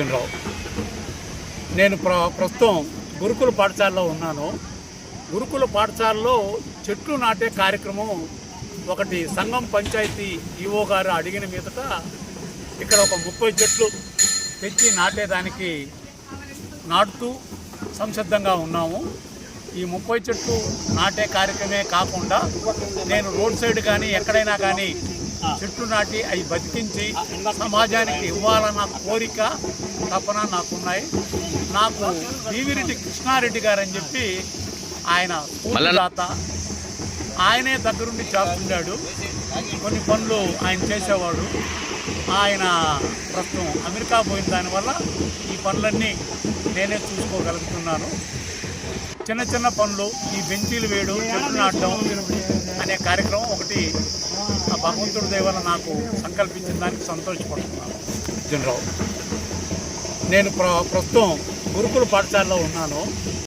రావు. నేను ప్ర ప్రస్తుతం గురుకుల పాఠశాలలో ఉన్నాను. గురుకుల పాఠశాలలో చెట్లు నాటే కార్యక్రమం ఒకటి సంఘం పంచాయతీ ఈఓ గారు అడిగిన మీదట ఇక్కడ ఒక ముప్పై చెట్లు తెచ్చి నాటేదానికి నాటుతూ సంసిద్ధంగా ఉన్నాము. ఈ ముప్పై చెట్లు నాటే కార్యక్రమే కాకుండా నేను రోడ్ సైడ్ కానీ ఎక్కడైనా కానీ చెట్లు నాటి అవి బతికించి సమాజానికి ఇవ్వాలన్న కోరిక తపన నాకున్నాయి. నాకు బీవిరెడ్డి కృష్ణారెడ్డి గారు అని చెప్పి ఆయన స్ఫూర్తిదాత. ఆయనే దగ్గరుండి చేస్తున్నాడు కొన్ని పనులు ఆయన చేసేవాడు. ఆయన ప్రస్తుతం అమెరికా పోయిన దానివల్ల ఈ పనులన్నీ నేనే చూసుకోగలుగుతున్నాను. చిన్న చిన్న పనులు ఈ బెంచీలు వేయడం చెట్లు నాటడం అనే కార్యక్రమం ఒకటి భగవంతుడి దేవన నాకు సంకల్పించిన దానికి సంతోషపడుతున్నాను. అర్జునరావు నేను ప్ర ప్రస్తుతం గురుకుల పాఠశాలలో ఉన్నాను.